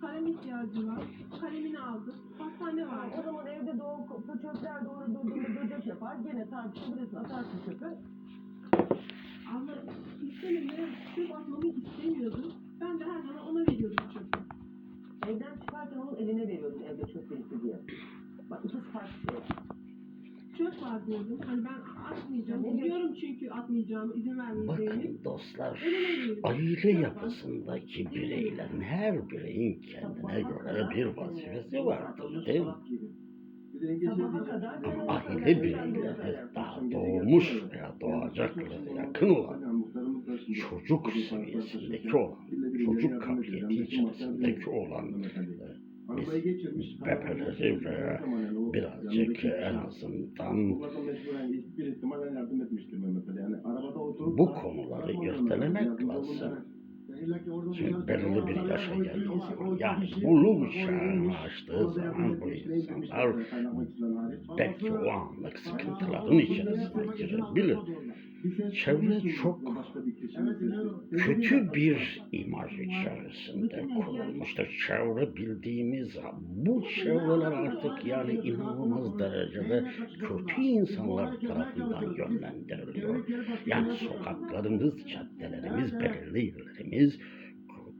Kalem ihtiyacı var. Kalemini aldı. Pastane O vardı. zaman evde doğu bu çöpler doğru durduğunda böcek yapar. Gene tartışabilirsin atarsın çöpü. Ama istemedi. Çöp atmamı istemiyordu. Ben de her zaman ona veriyordum çöpü. Evden çıkarken onun eline veriyordun evde çöp birikti diye. Bak ikisi farklı şey. Çöp var diyordum. Hani ben atmayacağım. Diyor? Biliyorum çünkü atmayacağımı, izin vermeyeceğimi. Bakın dostlar, aile yapısındaki bireylerin her bireyin kendine göre bir vazifesi vardır değil mi? Ama aile bireyleri daha doğmuş veya doğacaklara yakın olan, çocuk seviyesindeki olan, çocuk kabiliyeti içerisindeki olan biz ve birazcık en azından. Bu konuları irtelemek lazım. Şimdi belirli bir yaşa geldiği zaman, yani buluk çağını aştığı zaman bu insanlar belki o anlık sıkıntıların içerisine girebilir. Çevre çok kötü bir imaj içerisinde kurulmuştur. Çevre bildiğimiz bu çevreler artık yani inanılmaz derecede kötü insanlar tarafından yönlendiriliyor. Yani sokaklarımız, caddelerimiz, belirli yerlerimiz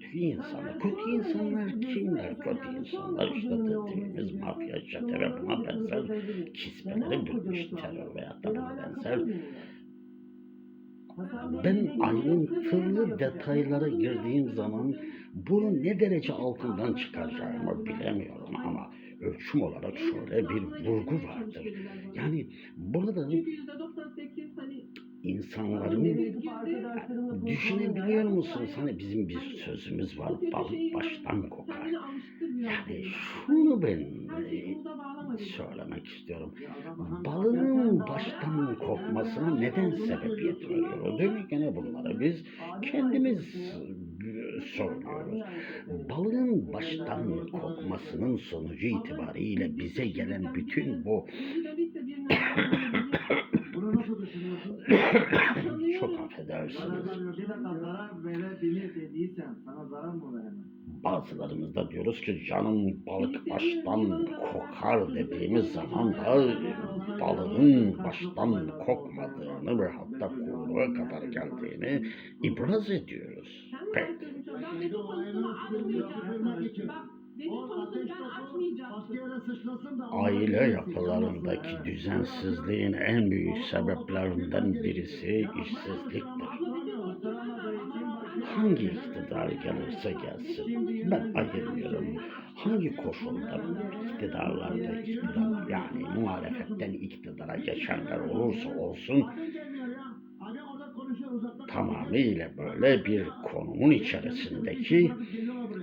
kötü insanlar. Kötü insanlar kimler? Kötü insanlar işte dediğimiz mafya, çete ve buna benzer kismeleri bürümüş terör veya da buna benzer ben ayrıntılı detaylara girdiğim zaman bunu ne derece altından çıkaracağımı bilemiyorum ama ölçüm olarak şöyle bir vurgu vardır. Yani burada Çünkü %98 insanların düşünebiliyor musunuz? Hani bizim bir sözümüz var, balık baştan kokar. Yani şunu ben e, söylemek istiyorum. Balığın baştan kokmasına neden sebebiyet veriyoruz? Demek gene bunları biz kendimiz e, söylüyoruz. Balığın baştan kokmasının sonucu itibariyle bize gelen bütün bu mı veremez? Bazılarımızda diyoruz ki canım balık baştan kokar dediğimiz zaman da balığın baştan kokmadığını ve hatta kuyruğa kadar geldiğini ibraz ediyoruz. Peki. Ben açmayacağım. Aile yapılarındaki düzensizliğin en büyük sebeplerinden birisi işsizliktir. Hangi iktidar gelirse gelsin, ben ayırmıyorum. Hangi koşulda iktidarlarda iktidar, yani muhalefetten iktidara geçenler olursa olsun, tamamıyla böyle bir konumun içerisindeki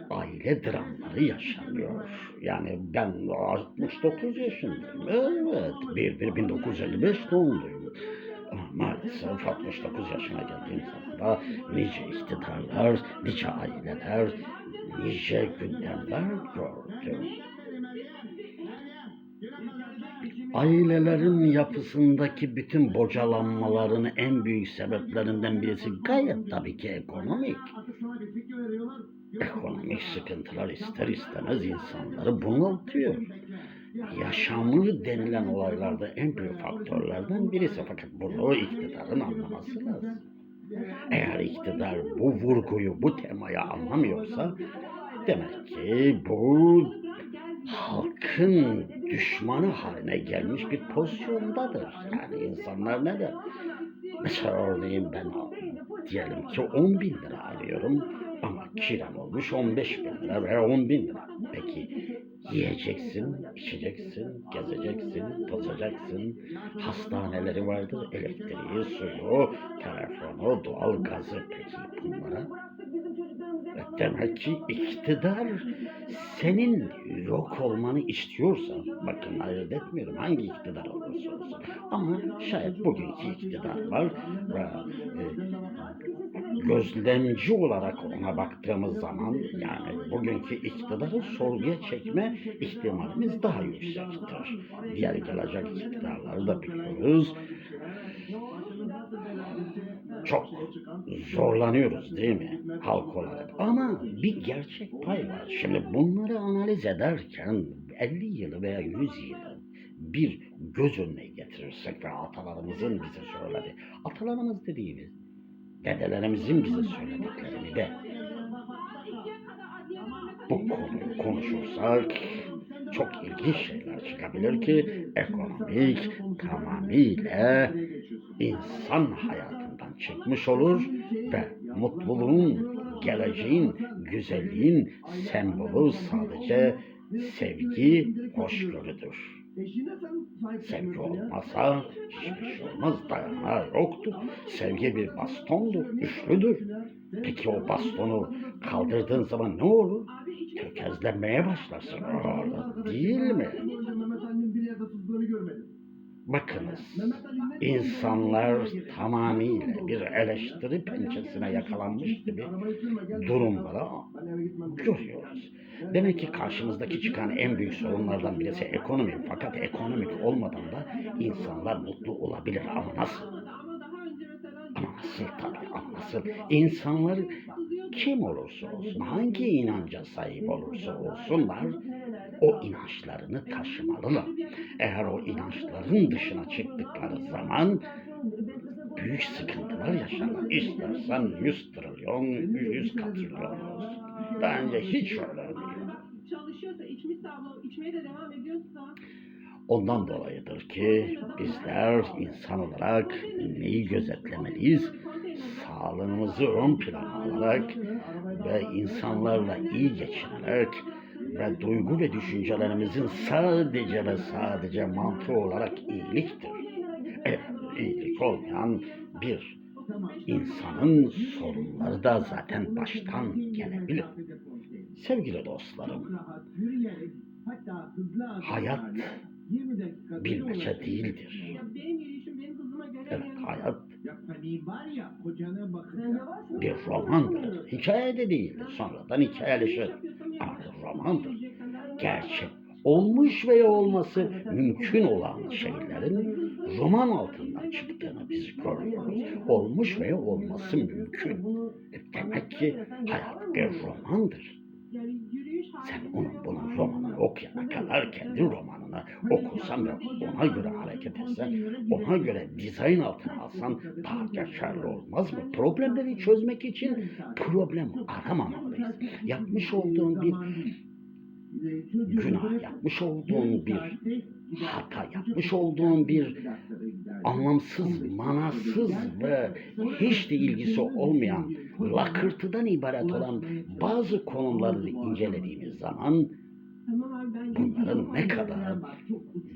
aile dramları yaşanıyor. Yani ben 69 yaşındayım. Evet, bir, bir 1955 doğumluyum. Ama maalesef 69 yaşına geldiğim zaman da nice iktidarlar, nice aileler, nice gündemler gördüm. Ailelerin yapısındaki bütün bocalanmaların en büyük sebeplerinden birisi gayet tabii ki ekonomik. Ekonomik sıkıntılar ister istemez insanları bunaltıyor. Yaşamı denilen olaylarda en büyük faktörlerden birisi fakat bunu iktidarın anlaması lazım. Eğer iktidar bu vurguyu, bu temayı anlamıyorsa demek ki bu halkın düşmanı haline gelmiş bir pozisyondadır. Yani insanlar ne der? Mesela örneğin ben diyelim ki 10 bin lira alıyorum ama kiram olmuş 15 bin lira veya 10 bin lira. Peki yiyeceksin, içeceksin, gezeceksin, tozacaksın. Hastaneleri vardır, elektriği, suyu, telefonu, doğal gazı. Peki bunlara Demek ki iktidar senin yok olmanı istiyorsa, bakın ayırt etmiyorum hangi iktidar olursa olsun. Ama şayet bugünkü iktidar var ve e, gözlemci olarak ona baktığımız zaman yani bugünkü iktidarı sorguya çekme ihtimalimiz daha yüksektir. Diğer gelecek iktidarları da biliyoruz. çok zorlanıyoruz değil mi halk olarak? Ama bir gerçek pay var. Şimdi bunları analiz ederken 50 yılı veya 100 yılı bir göz önüne getirirsek ve atalarımızın bize söyledi. Atalarımız dediğimiz dedelerimizin bize söylediklerini de bu konuyu konuşursak çok ilginç şeyler çıkabilir ki ekonomik tamamıyla insan hayatından çıkmış olur ve mutluluğun, geleceğin, güzelliğin sembolü sadece sevgi, hoşgörüdür. Sevgi olmasa hiçbir şey olmaz, dayanağı yoktur. Sevgi bir bastondur, güçlüdür. Peki o bastonu kaldırdığın zaman ne olur? Tökezlenmeye başlarsın. Öyle değil mi? Bakınız, insanlar tamamıyla bir eleştiri pençesine yakalanmış gibi durumlara görüyoruz. Demek ki karşımızdaki çıkan en büyük sorunlardan birisi ekonomi. Fakat ekonomik olmadan da insanlar mutlu olabilir ama nasıl? Ama daha önce nasıl tabii ama nasıl? İnsanlar kim olursa olsun, hangi inanca sahip olursa olsunlar o inançlarını taşımalılar. Eğer o inançların dışına çıktıkları zaman büyük sıkıntılar yaşarlar. İstersen 100 trilyon, 100 katrilyon olsun. Bence hiç öyle içmeye de devam ediyorsa Ondan dolayıdır ki bizler insan olarak neyi gözetlemeliyiz? Sağlığımızı ön plana alarak ve insanlarla iyi geçinerek ve duygu ve düşüncelerimizin sadece ve sadece mantığı olarak iyiliktir. Eğer iyilik olmayan bir insanın sorunları da zaten baştan gelebilir. Sevgili dostlarım, hayat bilmece değildir. ya benim yürüyüşüm benim hızıma göre Evet, hayat Ya senin var ya kocana bakın. bir romandır. Hikaye de değildir. Sonradan hikayeleşir. Ama romandır. Gerçek. Olmuş veya olması mümkün olan şeylerin roman altından çıktığını biz görüyoruz. Olmuş veya olması mümkün. E Demek ki hayat bir romandır. Sen onun bunun roman- romanını okuyana kadar kendi romanını okusan ve ona göre hareket etsen, ona göre dizayn altına alsan daha geçerli olmaz mı? Problemleri çözmek için problem aramamalıyız. Yapmış olduğun bir günah, yapmış olduğun bir hata, yapmış olduğun bir anlamsız, manasız ve hiç de ilgisi olmayan, lakırtıdan ibaret olan bazı konuları incelediğimiz zaman bunların ne kadar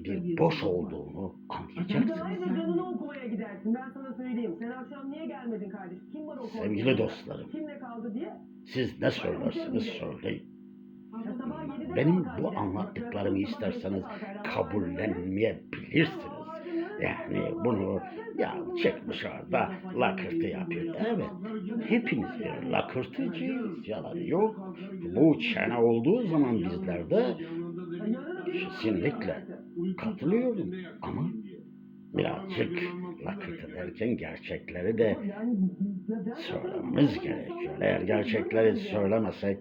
bir boş olduğunu anlayacaksınız. Sen canını okumaya gidersin. Ben sana söyleyeyim. Sen akşam niye gelmedin kardeşim? Kim var o konuda? Sevgili dostlarım, Kimle kaldı diye. siz ne söylersiniz söyleyin. Benim bu anlattıklarımı isterseniz kabullenmeyebilirsiniz. Yani bunu ya çekmiş orada lakırtı yapıyor. Evet, hepimiz bir lakırtıcıyız, yalan yok. Bu çene olduğu zaman bizlerde kesinlikle katılıyorum. Ama birazcık lakırtı derken gerçekleri de söylememiz gerekiyor. Eğer gerçekleri söylemesek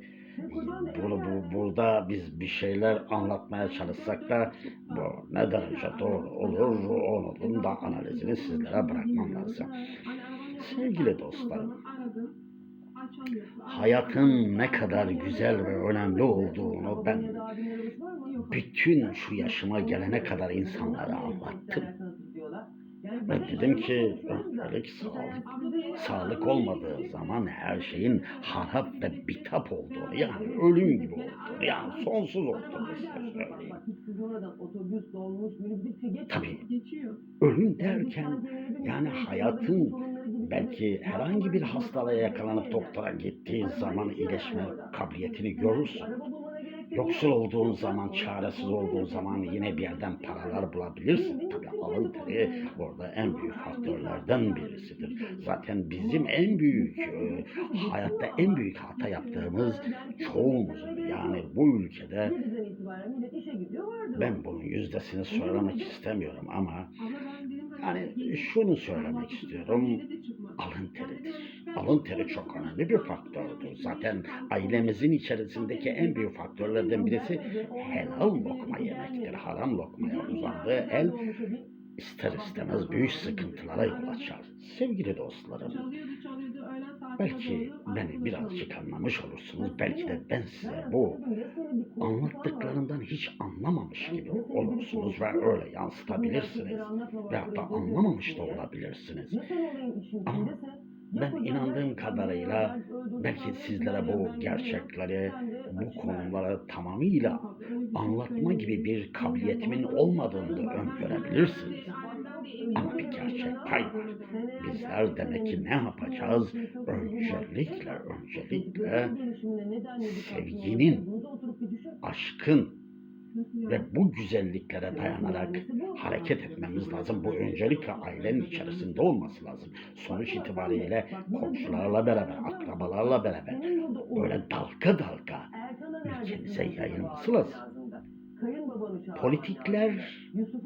bunu bu, burada biz bir şeyler anlatmaya çalışsak da bu ne derece doğru olur onun da analizini sizlere bırakmam lazım. Sevgili dostlarım, hayatın ne kadar güzel ve önemli olduğunu ben bütün şu yaşıma gelene kadar insanlara anlattım. Ben dedim ki öncelik sağlık. Sağlık olmadığı zaman her şeyin harap ve bitap olduğunu yani ölüm gibi olduğunu yani sonsuz olduğunu size söyleyeyim. Tabii ölüm derken yani hayatın belki herhangi bir hastalığa yakalanıp doktora gittiği zaman iyileşme kabiliyetini görürsün. Yoksul olduğun zaman, çaresiz olduğun zaman yine bir yerden paralar bulabilirsin. Tabii alın teri orada en büyük faktörlerden birisidir. Zaten bizim en büyük, e, hayatta en büyük hata yaptığımız çoğumuzun yani bu ülkede ben bunun yüzdesini söylemek istemiyorum ama yani şunu söylemek istiyorum. Alın teridir. Alın teri çok önemli bir faktördür. Zaten ailemizin içerisindeki en büyük faktörlerden birisi helal lokma yemektir. Haram lokmaya uzandığı el ister istemez büyük sıkıntılara yol açar. Sevgili dostlarım, belki beni birazcık anlamış olursunuz. Belki de ben size bu anlattıklarından hiç anlamamış gibi olursunuz ve öyle yansıtabilirsiniz. Veyahut da anlamamış da olabilirsiniz. Ama ben inandığım kadarıyla belki sizlere bu gerçekleri, bu konuları tamamıyla anlatma gibi bir kabiliyetimin olmadığını da öngörebilirsiniz. Ama bir gerçek pay var. Bizler demek ki ne yapacağız? Öncelikle, öncelikle sevginin, aşkın ve bu güzelliklere dayanarak hareket etmemiz lazım. Bu öncelikle ailenin içerisinde olması lazım. Sonuç itibariyle komşularla beraber, akrabalarla beraber böyle dalga dalga ülkemize yayılması lazım. Politikler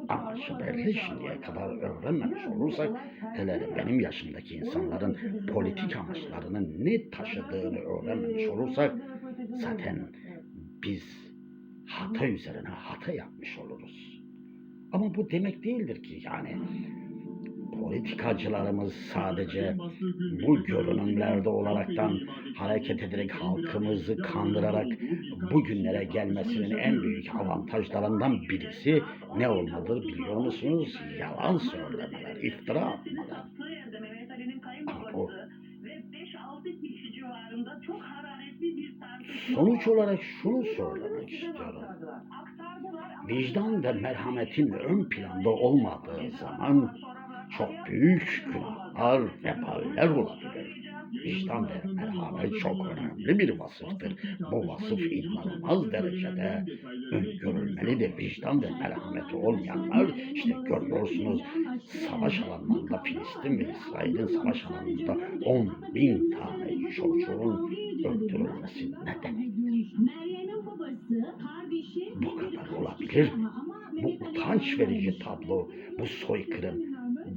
amaçı belli şimdiye kadar öğrenmemiş olursak hele benim yaşımdaki insanların politik amaçlarının ne taşıdığını öğrenmemiş olursak zaten biz hata üzerine hata yapmış oluruz. Ama bu demek değildir ki yani politikacılarımız sadece bu görünümlerde olaraktan hareket ederek halkımızı kandırarak bugünlere gelmesinin en büyük avantajlarından birisi ne olmalıdır biliyor musunuz? Yalan söylemeler, iftira atmalar. Sonuç olarak şunu söylemek istiyorum. Vicdan ve merhametin ön planda olmadığı zaman çok büyük günahlar, veballer olabilir. Vicdan ve merhamet çok önemli bir vasıftır. Bu vasıf inanılmaz derecede öngörülmelidir. Vicdan ve merhameti olmayanlar işte görüyorsunuz savaş alanlarında Filistin ve İsrail'in savaş alanında 10 bin tane çocuğun öldürülmesi ne demek? Bu kadar olabilir mi? Bu utanç verici tablo, bu soykırım,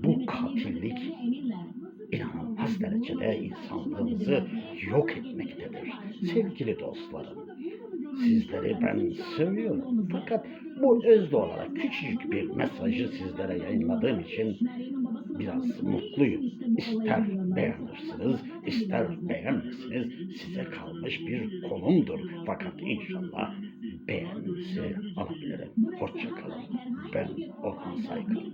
bu katillik inanılmaz derecede insanlığımızı yok etmektedir. Sevgili dostlarım, sizleri ben seviyorum. Fakat bu özlü olarak küçücük bir mesajı sizlere yayınladığım için biraz mutluyum. İster beğenirsiniz, ister beğenmezsiniz size kalmış bir konumdur. Fakat inşallah beğeninizi alabilirim. Hoşçakalın. Ben Orhan Saygın.